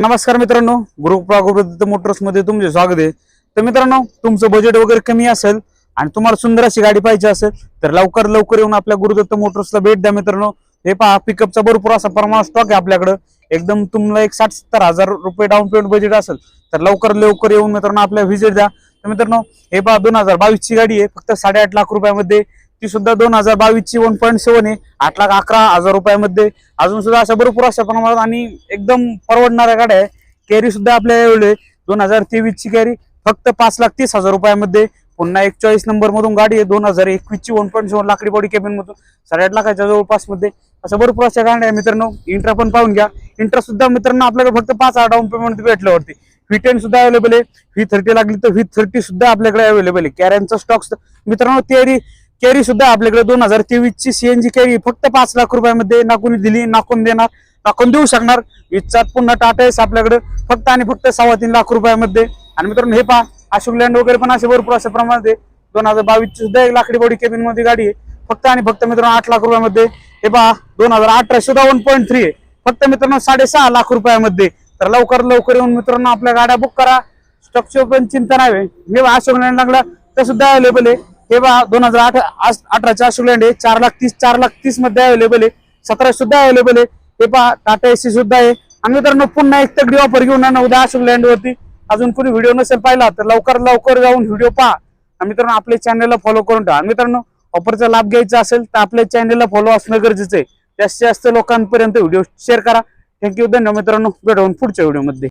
नमस्कार मित्रांनो गुरुप्रागुरुदत्त मोटर्समध्ये तुमचे स्वागत आहे. तर मित्रांनो तुमचं बजेट वगैरे कमी असेल आणि तुम्हाला सुंदर अशी गाडी पाहिजे असेल तर लवकर लवकर येऊन आपल्या गुरुदत्त मोटर्सला भेट द्या मित्रांनो. हे पहा पिकअपचा भरपूर असा प्रमाण स्टॉक आहे आपल्याकडं. एकदम तुम्हाला एक साठ सत्तर हजार रुपये डाऊन पेमेंट बजेट असेल तर लवकर लवकर येऊन मित्रांनो आपल्या व्हिजिट द्या. तर मित्रांनो हे पहा दोन हजार बावीस ची गाडी आहे फक्त साडेआठ लाख रुपयामध्ये ती सुद्धा दोन हजार बावीसची वन पॉईंट सेवन आहे. आठ लाख अकरा हजार रुपयामध्ये. अजून सुद्धा अशा भरपूर अशा प्रमाणात आणि एकदम परवडणाऱ्या गाड्या आहे. कॅरी सुद्धा आपल्या एवढे दोन हजार तेवीस ची कॅरी फक्त पाच लाख तीस हजार रुपयामध्ये. पुन्हा एक चॉईस नंबर मधून गाडी आहे. दोन हजार एकवीसची वन पॉईंट सेवन लाकडी बॉडी केबिन मधून साडेआठ लाखाच्या जवळपासमध्ये असं भरपूर अशा गाड्या आहे मित्रांनो. इंट्रा पण पाहून घ्या. इंट्रा सुद्धा मित्रांनो आपल्याकडे फक्त पाच हजार डाऊन पेमेंट भेटल्यावरती. व्ही टेन सुद्धा अवेलेबल आहे. व्ही थर्टी लागली तर व्ही थर्टी सुद्धा आपल्याकडे अवेलेबल आहे. कॅऱ्यांचा स्टॉक मित्रांनो कॅरी कॅरी सुद्धा आपल्याकडे. दोन हजार तेवीस ची सीएनजी कॅरी फक्त पाच लाख रुपयामध्ये नाकून दिली नाकून देणार नाकून देऊ शकणार. इच्छात पुन्हा टाटा एस आपल्याकडे. फक्त आणि फक्त सव्वा तीन लाख रुपयामध्ये. आणि मित्रांनो हे पहा अशोक लँड वगैरे पण असे भरपूर अशा प्रमाणात आहे. दोन हजार बावीस ची सुद्धा एक लाकडी बॉडी केबिनमध्ये गाडी आहे. फक्त आणि फक्त मित्रांनो आठ लाख रुपयामध्ये. हे पहा दोन हजार अठरा सुद्धा वन पॉईंट थ्री आहे. फक्त मित्रांनो साडेसहा लाख रुपयामध्ये. तर लवकर लवकर येऊन मित्रांनो आपल्या गाड्या बुक करा. स्टॉकची पण चिंता नाही. हे अशोक लँड लागला ते सुद्धा अवेलेबल आहे. हे पहा दोन हजार आठ अठराच्या अशोक लँड आहे. चार लाख तीस चार लाख तीसमध्ये अवेलेबल आहे. सतरा सुद्धा अवेलेबल आहे. हे पहा टाटा एसी सुद्धा आहे. आणि मित्रांनो पुन्हा एक तगडी ऑफर घेऊन आणा उद्या अशोक लँडवरती अजून कोणी व्हिडिओ नसेल पाहिला तर लवकर लवकर जाऊन व्हिडिओ पहा. आणि मित्रांनो आपल्या चॅनलला फॉलो करून ठेवा. मित्रांनो ऑफरचा लाभ घ्यायचा असेल तर आपल्या चॅनलला फॉलो असणं गरजेचं आहे. जास्तीत जास्त लोकांपर्यंत व्हिडिओ शेअर करा. थँक्यू धन्यवाद मित्रांनो. भेटून पुढच्या व्हिडिओमध्ये